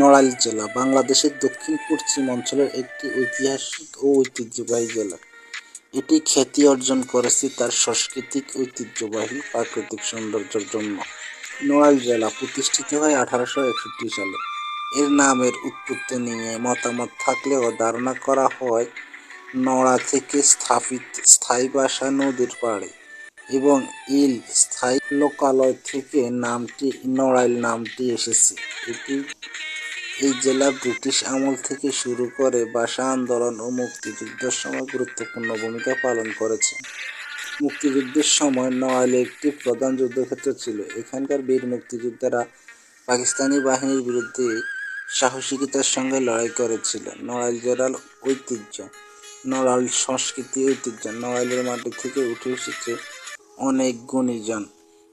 নড়াইল জেলা, বাংলাদেশের দক্ষিণ পশ্চিম অঞ্চলের একটি ঐতিহাসিক ও ঐতিহ্যবাহী জেলা। এটি খ্যাতি অর্জন করেছে তার সাংস্কৃতিক ঐতিহ্যবাহী প্রাকৃতিক সৌন্দর্যের জন্য। নড়াইল জেলা প্রতিষ্ঠিত হয় আঠারোশো একষট্টি সালে। এর নামের উৎপত্তি নিয়ে মতামত থাকলেও ধারণা করা হয়, নড়া থেকে স্থাপিত স্থায়ী বাসা নদীর পাড়ে এবং ইল স্থায়ী লোকালয় থেকে নামটি, নড়াইল নামটি এসেছে। এটি এই জেলা ব্রিটিশ আমল থেকে শুরু করে ভাষা আন্দোলন ও মুক্তিযুদ্ধের সময় গুরুত্বপূর্ণ ভূমিকা পালন করেছে। মুক্তিযুদ্ধের সময় নড়াইলে একটি প্রধান যুদ্ধক্ষেত্র ছিল। এখানকার বীর মুক্তিযোদ্ধারা পাকিস্তানি বাহিনীর বিরুদ্ধে সাহসিকতার সঙ্গে লড়াই করেছিল। নড়াইল জেলার ঐতিহ্য, নড়াইল সংস্কৃতি ঐতিহ্য, নড়াইলের মাটি থেকে উঠে এসেছে অনেক গুণীজন।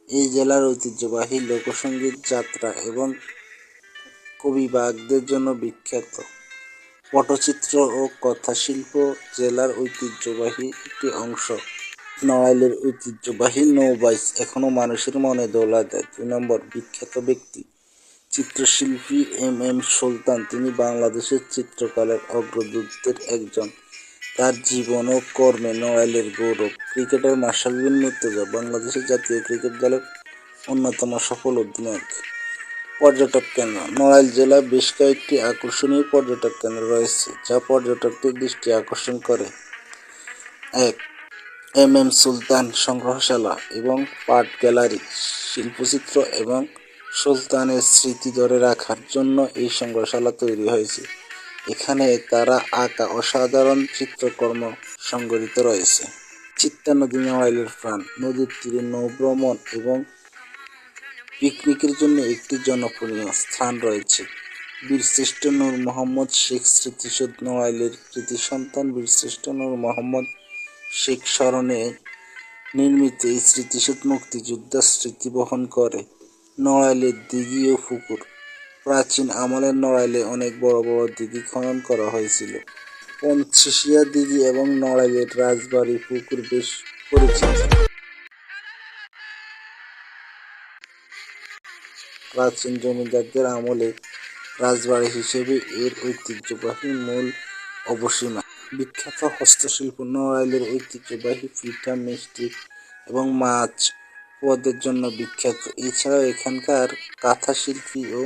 এই জেলার ঐতিহ্যবাহী লোকসঙ্গীত যাত্রা এবং কবিবাগদের জন্য বিখ্যাত। পটচিত্র ও কথাশিল্প জেলার ঐতিহ্যবাহী একটি অংশ। নড়াইলের ঐতিহ্যবাহী নৌবাইস এখনও মানুষের মনে দোলা দেয়। দুই নম্বর, বিখ্যাত ব্যক্তি। চিত্রশিল্পী এম এম সুলতান, তিনি বাংলাদেশের চিত্রকলার অগ্রদূতদের একজন। তার জীবন ও কর্মে নড়াইলের গৌরব। ক্রিকেটার মাশরাফি বিন মুর্তজা বাংলাদেশের জাতীয় ক্রিকেট দলের অন্যতম সফল অধিনায়ক। পর্যটক কেন্দ্র। নড়াইল জেলায় বেশ কয়েকটি আকর্ষণীয় পর্যটক কেন্দ্র রয়েছে, যা পর্যটকদের দৃষ্টি আকর্ষণ করে। এক, এম এম সুলতান সংগ্রহশালা এবং পাট গ্যালারি, শিল্পচিত্র এবং সুলতানের স্মৃতি ধরে রাখার জন্য এই সংগ্রহশালা তৈরি হয়েছে। এখানে তারা আঁকা অসাধারণ চিত্রকর্ম সংগঠিত রয়েছে। চিত্তা নদী নড়াইলের প্রাণ, নদীর তীরে নৌভ্রমণ এবং পিকনিকের জন্য একটি জনপ্রিয় স্থান রয়েছে। বীরশ্রেষ্ঠ নূর মোহাম্মদ শেখ স্মৃতিসৌধ নড়াইলের কৃতি সন্তান বীরশ্রেষ্ঠ নূর মোহাম্মদ শেখ স্মরণে নির্মিত এই স্মৃতিসৌধ মুক্তিযোদ্ধার স্মৃতি বহন করে। নড়াইলের দিঘি ও পুকুর। প্রাচীন আমলের নড়াইলে অনেক বড় বড় দিঘি খনন করা হয়েছিল। পঞ্চশিয়া দিঘি এবং নড়াইলের রাজবাড়ি পুকুর বেশ পরিচিত। প্রাচীন জমিদারদের আমলে রাজবাড়ি হিসেবে এর ঐতিহ্যবাহী মূল অবসীমা। বিখ্যাত হস্তশিল্প নড়াইলের ঐতিহ্যবাহী পিঠা মিষ্টি এবং মাছ পদের জন্য বিখ্যাত। এছাড়াও এখানকার কাঁথা শিল্পী ও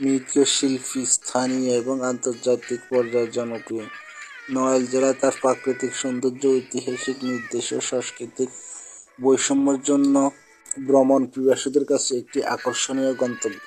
মৃৎশিল্পী স্থানীয় এবং আন্তর্জাতিক পর্যায়ে জনপ্রিয়। নড়াইল জেলা তার প্রাকৃতিক সৌন্দর্য, ঐতিহাসিক নির্দেশ ও সাংস্কৃতিক বৈষম্যের জন্য ভ্রমণ পিপাসুদের কাছে একটি আকর্ষণীয় গন্তব্য।